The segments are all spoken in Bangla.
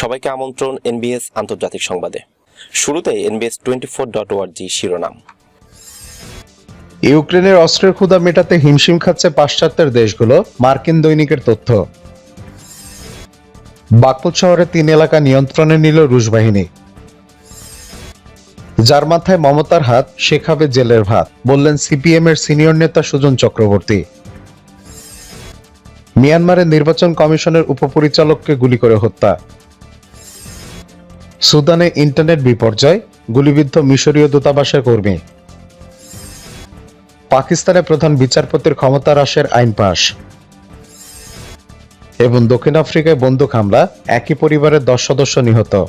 সবাইকে আমন্ত্রণ এনবিএস আন্তর্জাতিক সংবাদে। শুরুতে এনবিএস টোয়েন্টি ফোর ডট ওয়ার্জি শিরোনাম। ইউক্রেনের অস্ত্রের ক্ষুধা মেটাতে হিমশিম খাচ্ছে পাশ্চাত্যের দেশগুলো, মার্কিন দৈনিকের তথ্য। বাকপুর শহরে তিন এলাকা নিয়ন্ত্রণে নিল রুশ বাহিনী। যার মাথায় মমতার হাত শেখাবে জেলের ভাত, বললেন সিপিএম এর সিনিয়র নেতা সুজন চক্রবর্তী। মিয়ানমারের নির্বাচন কমিশনের উপপরিচালককে গুলি করে হত্যা। সুদানে ইন্টারনেট বিপর্যয়, গুলিবিদ্ধ মিশরীয় দূতাবাসের কর্মী। পাকিস্তানে প্রধান বিচারপতির ক্ষমতা হ্রাসের আইন পাশ। এবং দক্ষিণ আফ্রিকায় বন্দুক হামলা, একই পরিবারের দশ সদস্য নিহত।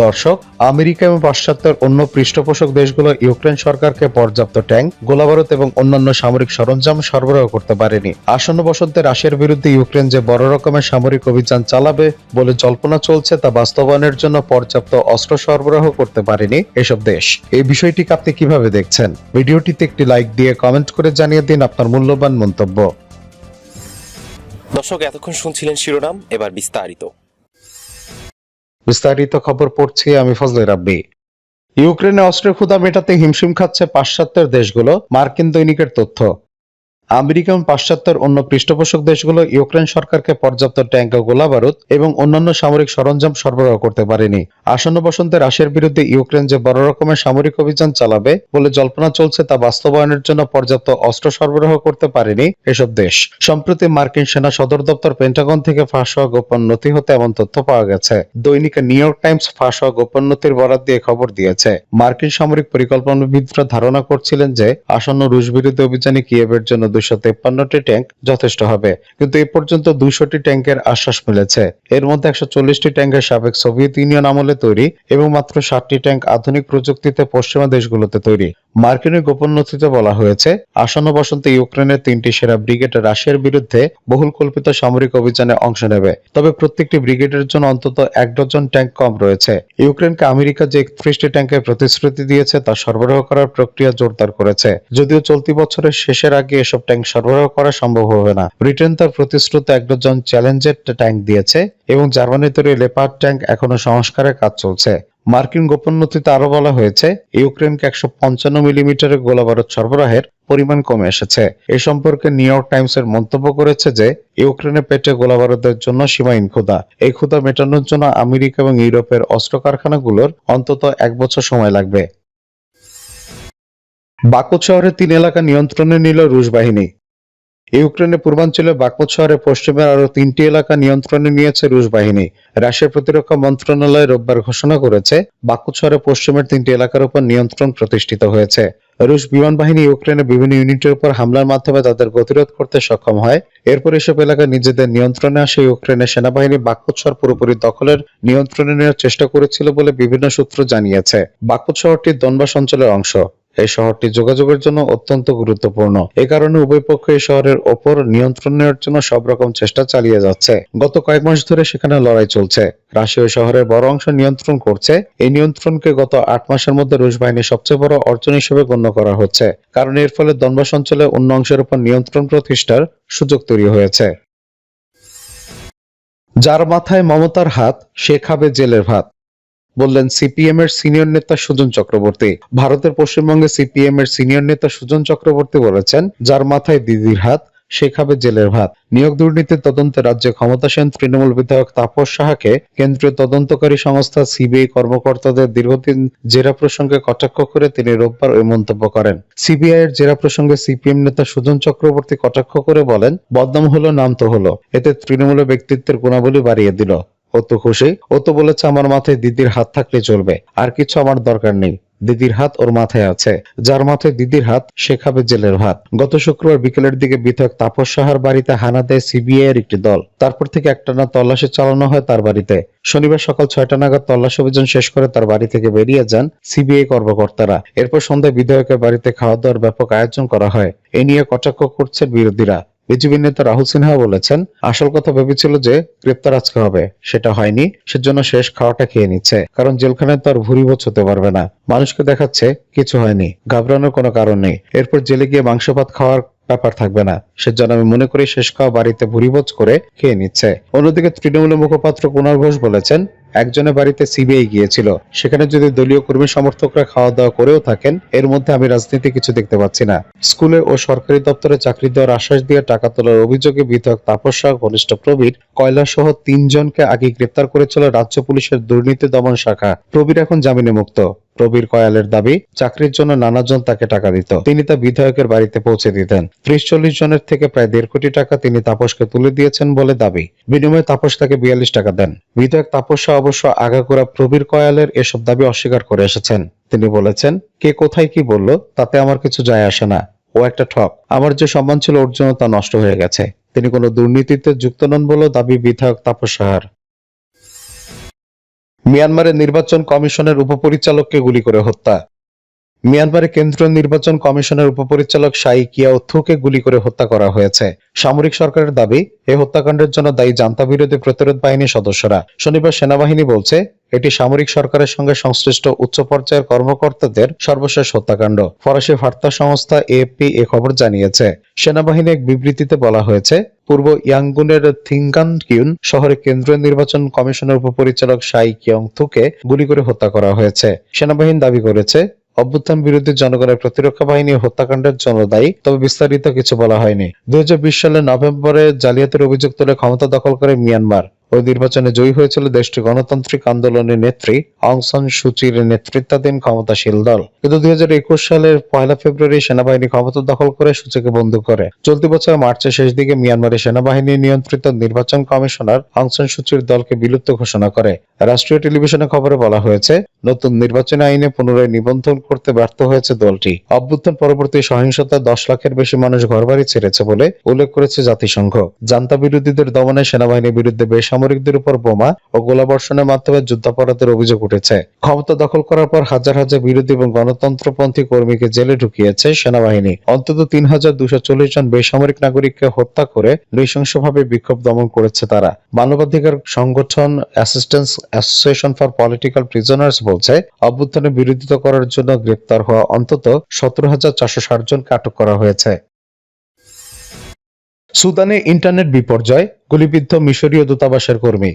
দর্শক, আমেরিকা এবং পাশ্চাত্যের অন্য পৃষ্ঠপোষক দেশগুলো ইউক্রেন সরকারকে পর্যাপ্ত ট্যাঙ্ক, গোলাবারুদ এবং অন্যান্য সামরিক সরঞ্জাম সরবরাহ করতে পারেনি। আসন্ন বসন্তে রাশিয়ার বিরুদ্ধে ইউক্রেন যে বড় রকমের সামরিক অভিযান চালাবে বলে জল্পনা চলছে তা বাস্তবায়নের জন্য পর্যাপ্ত অস্ত্র সরবরাহ করতে পারেনি এসব দেশ। এই বিষয়টিকে আপনি কীভাবে দেখছেন? ভিডিওটিতে একটি লাইক দিয়ে কমেন্ট করে জানিয়ে দিন আপনার মূল্যবান মন্তব্য। দর্শক, এতক্ষণ শুনছিলেন শিরোনাম, এবার বিস্তারিত। বিস্তারিত খবর পড়ছি আমি ফজলে রাব্বি। ইউক্রেনে অস্ত্রের ক্ষুদা মেটাতে হিমশিম খাচ্ছে পাশ্চাত্যের দেশগুলো, মার্কিন দৈনিকের তথ্য। আমেরিকা এবং পাশ্চাত্যের অন্য পৃষ্ঠপোষক দেশগুলো ইউক্রেন সরকারকে পর্যাপ্ত ট্যাঙ্ক ও গোলাবারুদ এবং অন্যান্য সামরিক সরঞ্জাম সরবরাহ করতে পারেনি। আসন্ন বসন্তে রাশিয়ার বিরুদ্ধে ইউক্রেন যে বড় রকমের সামরিক অভিযান চালাবে বলে জল্পনা চলছে তা বাস্তবায়নের জন্য পর্যাপ্ত অস্ত্র সরবরাহ করতে পারেনি এসব দেশ। সম্প্রতি মার্কিন সেনা সদর দপ্তর পেন্টাগন থেকে ফাঁস হওয়া গোপন নথি হতে এমন তথ্য পাওয়া গেছে। দৈনিক নিউ ইয়র্ক টাইমস ফাঁস হওয়া গোপন নথির বরাত দিয়ে খবর দিয়েছে। মার্কিন সামরিক পরিকল্পনাবিদরা ধারণা করছিলেন যে, আসন্ন রুশ বিরোধী অভিযানে কিয়েভের জন্য দুশো তেপ্পান্নটি ট্যাঙ্ক যথেষ্ট হবে। কিন্তু এ পর্যন্ত দুইশোটি ট্যাঙ্কের আশ্বাস মিলেছে। এর মধ্যে একশো চল্লিশটি ট্যাঙ্কের সাবেক সোভিয়েত ইউনিয়ন আমলে তৈরি এবং মাত্র ষাটটি ট্যাঙ্ক আধুনিক প্রযুক্তিতে পশ্চিমা দেশগুলোতে তৈরি। মার্কিনের গোপন নথিতে বলা হয়েছে, আসন্ন বসন্তে ইউক্রেনের তিনটি সেরা ব্রিগেড রাশিয়ার বিরুদ্ধে বহুল কল্পিত সামরিক অভিযানে অংশ নেবে। তবে প্রত্যেকটি ব্রিগেডের জন্য অন্তত এক ডজন ট্যাঙ্ক কম রয়েছে। ইউক্রেনকে আমেরিকা যে একত্রিশটি ট্যাঙ্কের প্রতিশ্রুতি দিয়েছে তা সরবরাহ করার প্রক্রিয়া জোরদার করেছে। যদিও চলতি বছরের শেষের আগে এসব ট্যাঙ্ক সরবরাহ করা সম্ভব হবে না। ব্রিটেন তার প্রতিশ্রুত এক ডজন চ্যালেঞ্জের ট্যাঙ্ক দিয়েছে এবং জার্মানি তৈরি লেপার ট্যাঙ্ক এখনও সংস্কারের কাজ চলছে। মার্কিন গোপন নথিতে আরও বলা হয়েছে, ইউক্রেনকে একশো পঞ্চান্ন মিলিমিটারের গোলাবারুদ সরবরাহের পরিমাণ কমে এসেছে। এ সম্পর্কে নিউ ইয়র্ক টাইমস এর মন্তব্য করেছে যে ইউক্রেনের পেটে গোলাবারুদের জন্য সীমাহীন ক্ষুধা এই ক্ষুধা মেটানোর জন্য আমেরিকা এবং ইউরোপের অস্ত্র কারখানাগুলোর অন্তত এক বছর সময় লাগবে। বাকুত শহরের তিন এলাকা নিয়ন্ত্রণে নিল রুশ বাহিনী। ইউক্রেনের পূর্বাঞ্চলে বাকমুত শহরের পশ্চিমের আরও তিনটি এলাকা নিয়ন্ত্রণে নিয়েছে রুশ বাহিনী। রাশিয়ার প্রতিরক্ষা মন্ত্রণালয় রোববার ঘোষণা করেছে বাকমুত শহরের পশ্চিমের তিনটি এলাকার উপর নিয়ন্ত্রণ প্রতিষ্ঠিত হয়েছে। রুশ বিমান বাহিনী ইউক্রেনের বিভিন্ন ইউনিটের উপর হামলার মাধ্যমে তাদের গতিরোধ করতে সক্ষম হয়। এরপর এসব এলাকা নিজেদের নিয়ন্ত্রণে আসে ইউক্রেনের সেনাবাহিনী। শহর পুরোপুরি দখলের নিয়ন্ত্রণে নেওয়ার চেষ্টা করেছিল বলে বিভিন্ন সূত্র জানিয়েছে। বাকপুত শহরটি দনবাস অঞ্চলের অংশ। এই শহরটি যোগাযোগের জন্য অত্যন্ত গুরুত্বপূর্ণ। এ কারণে উভয় পক্ষ এই শহরের ওপর নিয়ন্ত্রণ নেওয়ার জন্য সব রকম চেষ্টা চালিয়ে যাচ্ছে। গত কয়েক মাস ধরে সেখানে লড়াই চলছে। রাশিয়া শহরের বড় অংশ নিয়ন্ত্রণ করছে। এই নিয়ন্ত্রণকে গত আট মাসের মধ্যে রুশ বাহিনীর সবচেয়ে বড় অর্জন হিসেবে গণ্য করা হচ্ছে। কারণ এর ফলে দনবাস অঞ্চলে অন্য অংশের উপর নিয়ন্ত্রণ প্রতিষ্ঠার সুযোগ তৈরি হয়েছে। যার মাথায় মমতার হাত, সে খাবে জেলের ভাত। বললেন, সিপিএম এর সিনিয়র নেতা সুজন চক্রবর্তী। ভারতের পশ্চিমবঙ্গে সিপিএম এর সিনিয়র নেতা সুজন চক্রবর্তী বলেছেন, যার মাথায় দিদির হাত, সে খাবে জেলের ভাত। নিয়োগ দুর্নীতির তদন্তে রাজ্যে ক্ষমতাসীন তৃণমূল বিধায়ক তাপস সাহাকে কেন্দ্রীয় তদন্তকারী সংস্থা সিবিআই কর্মকর্তাদের দীর্ঘদিন জেরা প্রসঙ্গে কটাক্ষ করে তিনি রোববার ওই মন্তব্য করেন। সিবিআই এর জেরা প্রসঙ্গে সিপিএম নেতা সুজন চক্রবর্তী কটাক্ষ করে বলেন, বদনাম হলো, নাম তো হলো। এতে তৃণমূলের ব্যক্তিত্বের গুণাবলী বাড়িয়ে দিল। ও তো খুশি। ও তো বলেছে, আমার মাথায় দিদির হাত থাকলে চলবে। আর কিছু আমার দরকার নেই। দিদির হাত ওর মাথায় আছে। যার মাথায় দিদির হাত, সে খাবে জেলের ভাত। গত শুক্রবার বিকেলের দিকে বিধায়ক তাপস সাহার বাড়িতে হানা দেয় সিবিআই এর একটি দল। তারপর থেকে একটানা তল্লাশি চালানো হয় তার বাড়িতে। শনিবার সকাল ছয়টা নাগাদ তল্লাশি অভিযান শেষ করে তার বাড়ি থেকে বেরিয়ে যান সিবিআই কর্মকর্তারা। এরপর সন্ধ্যায় বিধায়কের বাড়িতে খাওয়া দাওয়ার ব্যাপক আয়োজন করা হয়। এ নিয়ে কটাক্ষ করছেন বিরোধীরা। বিজেপি নেতা রাহুল সিনহা বলেছেন, আসল কথা ভেবেছিল যে গ্রেপ্তার আজকে হবে, সেটা হয়নি, সেজন্য শেষ খাওয়াটা খেয়ে নিচ্ছে। কারণ জেলখানায় তার ভুরি ভোজ হতে পারবে না। মানুষকে দেখাচ্ছে, কিছু হয়নি, ঘাবড়ানোর কোনো কারণ নেই। এরপর জেলে গিয়ে মাংস ভাত খাওয়ার ব্যাপার থাকবে না। সেজন্য আমি মনে করি শেষ খাওয়া বাড়িতে ভুরিভোজ করে খেয়ে নিচ্ছে। অন্যদিকে তৃণমূলের মুখপাত্র কুণাল ঘোষ বলেছেন একজনের বাড়িতে সিবিআই গিয়েছিল। সেখানে যদি দলীয় কর্মী সমর্থকরা খাওয়া দাওয়া করেও থাকেন, এর মধ্যে আমি রাজনীতি কিছু দেখতে পাচ্ছি না। স্কুলে ও সরকারি দপ্তরে চাকরি দেওয়ার আশ্বাস দিয়ে টাকা তোলার অভিযোগে বিধায়ক তাপস শাহ, ঘনিষ্ঠ প্রবীর কয়লা সহ তিনজনকে আগে গ্রেপ্তার করেছিল রাজ্য পুলিশের দুর্নীতি দমন শাখা। প্রবীর এখন জামিনে মুক্ত। প্রবীর কয়ালের দাবি, চাকরির জন্য নানাজন তাকে টাকা দিত। তিনি তা বিধায়কের বাড়িতে পৌঁছে দিতেন। ত্রিশ চল্লিশ জনের থেকে প্রায় দেড় কোটি টাকা তিনি তাপসকে তুলে দিয়েছেন বলে দাবি। বিনিময়ে তাপস তাকে বিয়াল্লিশ টাকা দেন। বিধায়ক তাপস অবশ্য আগাগোড়া প্রবীর কয়ালের এসব দাবি অস্বীকার করে এসেছেন। তিনি বলেছেন, কে কোথায় কি বলল, তাতে আমার কিছু যায় আসে না। ও একটা ঠক। আমার যে সম্মান ছিল ওর জন্য তা নষ্ট হয়ে গেছে। তিনি কোনো দুর্নীতিতে যুক্ত নন বলেও দাবি বিধায়ক তাপস সাহার। মিয়ানমারের নির্বাচন কমিশনের উপপরিচালককে গুলি করে হত্যা। মিয়ানমারে কেন্দ্রীয় নির্বাচন কমিশনের উপপরিচালক শাই কিয়াও থুকে গুলি করে হত্যা করা হয়েছে। সামরিক সরকারের দাবি এই হত্যাকাণ্ডের জন্য দায়ী জান্তা বিরোধী প্রতিরোধ বাহিনীর সদস্যরা। শনিবার সেনাবাহিনী বলছে, এটি সামরিক সরকারের সঙ্গে সংশ্লিষ্ট উচ্চ পর্যায়ের কর্মকর্তাদের সর্বশেষ হত্যাকাণ্ড। ফরাসি বার্তা সংস্থা এএফপি এ খবর জানিয়েছে। সেনাবাহিনী এক বিবৃতিতে বলা হয়েছে, পূর্ব ইয়াঙ্গুনের থিঙ্গান কিউন শহরে কেন্দ্রীয় নির্বাচন কমিশনের উপপরিচালক সাই কিয়ং থুকে গুলি করে হত্যা করা হয়েছে। সেনাবাহিনী দাবি করেছে অভ্যুত্থান বিরোধী জনগণের প্রতিরক্ষা বাহিনী হত্যাকাণ্ডের জন্য দায়ী, তবে বিস্তারিত কিছু বলা হয়নি। দুই হাজার বিশ সালের নভেম্বরে জালিয়াতির অভিযোগ তুলে ক্ষমতা দখল করে মিয়ানমার। ওই নির্বাচনে জয়ী হয়েছিল দেশটির গণতান্ত্রিক আন্দোলনের নেত্রী অং সান সুচির নেতৃত্বাধীন ক্ষমতাশীল দল। কিন্তু দুই হাজার একুশ সালের পয়লা ফেব্রুয়ারি সেনাবাহিনী ক্ষমতা দখল করে সূচিকে বন্ধ করে। চলতি বছর মার্চের শেষ দিকে মিয়ানমারের সেনাবাহিনী নিয়ন্ত্রিত নির্বাচন কমিশনার অং সান সুচির দলকে বিলুপ্ত ঘোষণা করে। রাষ্ট্রীয় টেলিভিশনে খবরে বলা হয়েছে, নতুন নির্বাচনী আইনে পুনরায় নিবন্ধন করতে ব্যর্থ হয়েছে দলটি। অভ্যুত্থান পরবর্তী সহিংসতায় দশ লাখের বেশি মানুষ ঘরবাড়ি ছেড়েছে বলে উল্লেখ করেছে জাতিসংঘ। জান্তা বিরোধীদের দমনে সেনাবাহিনীর বিরুদ্ধে বেসামরিকদের উপর বোমা ও গোলাবর্ষণের মাধ্যমে যুদ্ধাপরাধের অভিযোগ উঠেছে। ক্ষমতা দখল করার পর হাজার হাজার বিরোধী এবং গণতন্ত্রপন্থী কর্মীকে জেলে ঢুকিয়েছে সেনাবাহিনী। অন্তত তিন হাজার দুশো চল্লিশ জন বেসামরিক নাগরিককে হত্যা করে নৃশংসভাবে বিক্ষোভ দমন করেছে তারা। মানবাধিকার সংগঠন assistance association for political prisoners বলছে, অভ্যুত্থানের বিরোধিতা করার জন্য গ্রেপ্তার হওয়া অন্তত সতেরো হাজার চারশো ষাট জনকে আটক করা হয়েছে। সুদানে ইন্টারনেট বিপর্যয়, গুলিবিদ্ধ মিশরীয় দূতাবাসের কর্মী।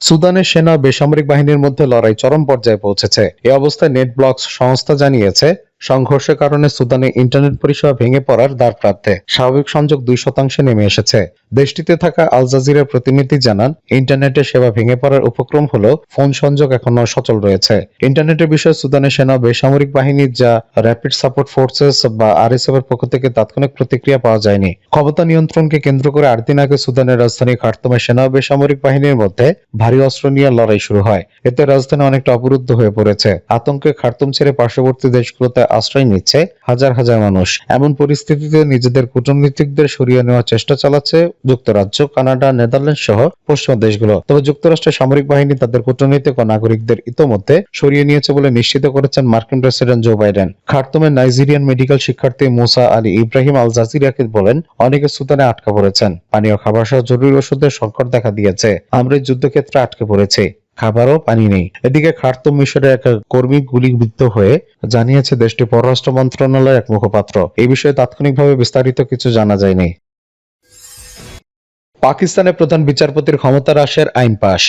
সুদানের সেনা বেসামরিক বাহিনীর মধ্যে লড়াই চরম পর্যায়ে পৌঁছেছে। এ অবস্থায় নেট ব্লকস সংস্থা জানিয়েছে সংঘর্ষের কারণে সুদানে ইন্টারনেট পরিষেবা ভেঙে পড়ার দ্বার প্রান্তে স্বাভাবিক সংযোগ দুই শতাংশে নেমে এসেছে। দেশটিতে থাকা আল জাজিরার প্রতিনিধি জানান ইন্টারনেটের সেবা ভেঙে পড়ার উপক্রম হলেও ফোন সংযোগ এখনও সচল রয়েছে। ইন্টারনেটের বিষয়ে সুদানের সেনা বেসামরিক বাহিনীর যা র্যাপিড সাপোর্ট ফোর্সেস বা আরএসএফ এর পক্ষ থেকে তাৎক্ষণিক প্রতিক্রিয়া পাওয়া যায়নি। ক্ষমতা নিয়ন্ত্রণকে কেন্দ্র করে আট দিন আগে সুদানের রাজধানী খার্তুমে সেনা বেসামরিক বাহিনীর মধ্যে ভারী অস্ত্র নিয়ে লড়াই শুরু হয়। এতে রাজধানী অনেকটা অবরুদ্ধ হয়ে পড়েছে। আতঙ্কে খার্তুম ছেড়ে পার্শ্ববর্তী দেশগুলোতে আশ্রয় নিচ্ছে হাজার হাজার মানুষ। এমন পরিস্থিতিতে নিজেদের কূটনীতিকদের সরিয়ে নেওয়ার চেষ্টা চালাচ্ছে যুক্তরাজ্য, কানাডা নেদারল্যান্ড সহ পশ্চিমা দেশগুলো। তবে যুক্তরাষ্ট্রের সামরিক বাহিনী তাদের কূটনৈতিক ও নাগরিকদের ইতোমধ্যে সরিয়ে নিয়েছে বলে নিশ্চিত করেছেন মার্কিন প্রেসিডেন্ট জো বাইডেন। খার্তুমের নাইজেরিয়ান মেডিকেল শিক্ষার্থী মুসা আলী ইব্রাহিম আল জাজিরাকে বলেন, অনেকে সুদানে আটকা পড়েছেন। পানীয় খাবার সহ জরুরি ওষুধের সংকট দেখা দিয়েছে। আমরা যুদ্ধক্ষেত্রে আটকে পড়েছি। খাবারও পানি নেই। এদিকে খার্তুম মিশরে এক কর্মী গুলিবিদ্ধ হয়ে জানিয়েছে দেশটির পররাষ্ট্র মন্ত্রণালয়ের এক মুখপাত্র। এই বিষয়ে তাৎক্ষণিকভাবে বিস্তারিত কিছু জানা যায়নি। পাকিস্তানের প্রধান বিচারপতির ক্ষমতা হ্রাসের আইন পাশ।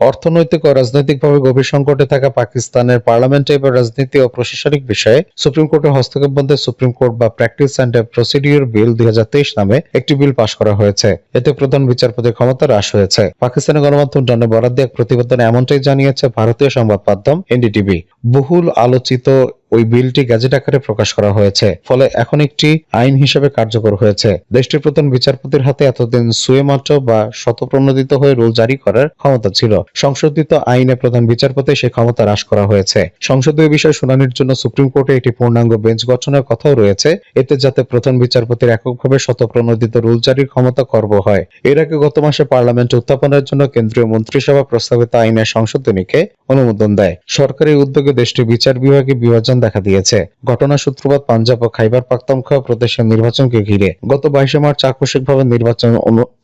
অর্থনৈতিক ও রাজনৈতিকভাবে গভীর সংকটে থাকা পাকিস্তানের পার্লামেন্টে এবার রাজনীতি ও প্রশাসনিক বিষয়ে সুপ্রিম কোর্টের হস্তক্ষেপ বন্ধে সুপ্রিম কোর্ট বা প্র্যাকটিস অ্যান্ড প্রসিডিউর বিল দুই হাজার তেইশ নামে একটি বিল পাশ করা হয়েছে। এতে প্রধান বিচারপতির ক্ষমতা হ্রাস হয়েছে। পাকিস্তানের গণমাধ্যম জন্য বরাদ্দ এক প্রতিবেদনে এমনটাই জানিয়েছে ভারতীয় সংবাদ মাধ্যম এনডিটিভি। বহুল আলোচিত ওই বিলটি গ্যাজেট আকারে প্রকাশ করা হয়েছে। ফলে এখন একটি আইন হিসেবে কার্যকর হয়েছে। দেশটির প্রধান বিচারপতির হাতে এতদিন সুয়েমাত্র বা শতপ্রণোদিত হয়ে রুল জারি করার ক্ষমতা ছিল। সংশোধিত আইনে প্রধান বিচারপতি সে ক্ষমতা হ্রাস করা হয়েছে। সংসদীয় বিষয় শুনানির জন্য সুপ্রিম কোর্টে একটি পূর্ণাঙ্গ বেঞ্চ গঠনের কথাও রয়েছে। এতে যাতে প্রধান বিচারপতির এককভাবে শতপ্রণোদিত রুল জারির ক্ষমতা করব হয়। এর আগে গত মাসে পার্লামেন্টে উত্থাপনের জন্য কেন্দ্রীয় মন্ত্রিসভা প্রস্তাবিত আইনের সংশোধনীকে অনুমোদন দেয়। সরকারি উদ্যোগে দেশটির বিচার বিভাগে বিভাজন দেখা দিয়েছে। ঘটনা সূত্রপাত পাঞ্জাব ও খাইবার পাখতানখোয়া প্রদেশের নির্বাচনকে ঘিরে। গত বাইশে মার্চ আকস্মিকভাবে নির্বাচন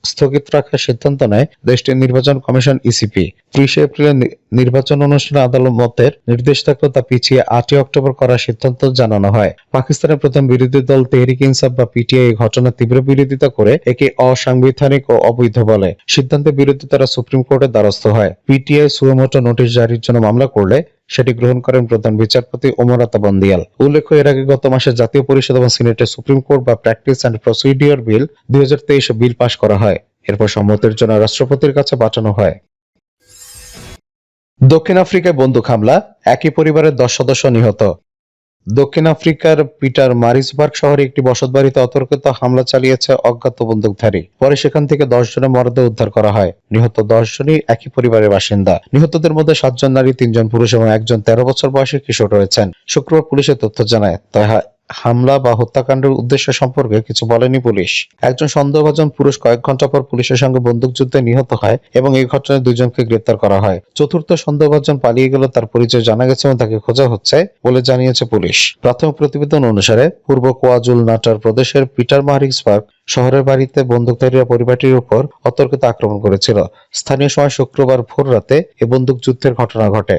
স্থগিত রাখার সিদ্ধান্ত নেয় দেশটির নির্বাচন কমিশন ইসিপি ত্রিশে এপ্রিলে নি- নির্বাচন অনুষ্ঠানে আদালত মতের নির্দেশ থাকলেও তা পিছিয়ে আটই অক্টোবর করার সিদ্ধান্ত জানানো হয়। পাকিস্তানের প্রথম বিরোধী দল তেহরিক ইনসাফ বা পিটিআই এই ঘটনার তীব্র বিরোধিতা করে একে অসাংবিধানিক ও অবৈধ বলে। সিদ্ধান্তের বিরুদ্ধে তারা সুপ্রিম কোর্টের দ্বারস্থ হয়। পিটিআই সুমোটো নোটিশ জারির জন্য মামলা করলে সেটি গ্রহণ করেন প্রধান বিচারপতি ওমরাতা বন্দিয়াল। উল্লেখ্য, এর আগে গত মাসে জাতীয় পরিষদ এবং সিনেটের সুপ্রিম কোর্ট বা প্র্যাকটিস অ্যান্ড প্রসিডিওর বিল দুই বিল পাশ করা হয়। এরপর সম্মতির জন্য রাষ্ট্রপতির কাছে পাঠানো হয়। দক্ষিণ আফ্রিকায় বন্দুক হামলা, একই পরিবারের দশ সদস্য নিহত। দক্ষিণ আফ্রিকার পিটার মারিসবার্গ শহরে একটি বসতবাড়িতে অতর্কিত হামলা চালিয়েছে অজ্ঞাত বন্দুকধারী। পরে সেখান থেকে দশ জনের মরদেহ উদ্ধার করা হয়। নিহত দশ জনই একই পরিবারের বাসিন্দা। নিহতদের মধ্যে সাতজন নারী, তিনজন পুরুষ এবং একজন তেরো বছর বয়সী কিশোর রয়েছেন। শুক্রবার পুলিশের তথ্য জানায় তাই হা- হামলা বা হত্যাকাণ্ডের উদ্দেশ্য সম্পর্কে কিছু বলেনি পুলিশ। একজন সন্দেহভাজন পুরুষ কয়েক ঘণ্টা পর পুলিশের সঙ্গে বন্দুকযুদ্ধে নিহত হয় এবং এই ঘটনায় দুজনকে গ্রেপ্তার করা হয়। চতুর্থ সন্দেহভাজন পালিয়ে গেল তার পরিচয় জানা গেছে এবং তাকে খোঁজা হচ্ছে বলে জানিয়েছে পুলিশ। প্রাথমিক প্রতিবেদন অনুসারে পূর্ব কোয়াজুল নাটার প্রদেশের পিটার মারিক্সবার্গ শহরের বাড়িতে বন্দুকধারীরা পরিবারটির উপর অতর্কিত আক্রমণ করেছিল। স্থানীয় সময় শুক্রবার ভোর রাতে এ বন্দুকযুদ্ধের ঘটনা ঘটে।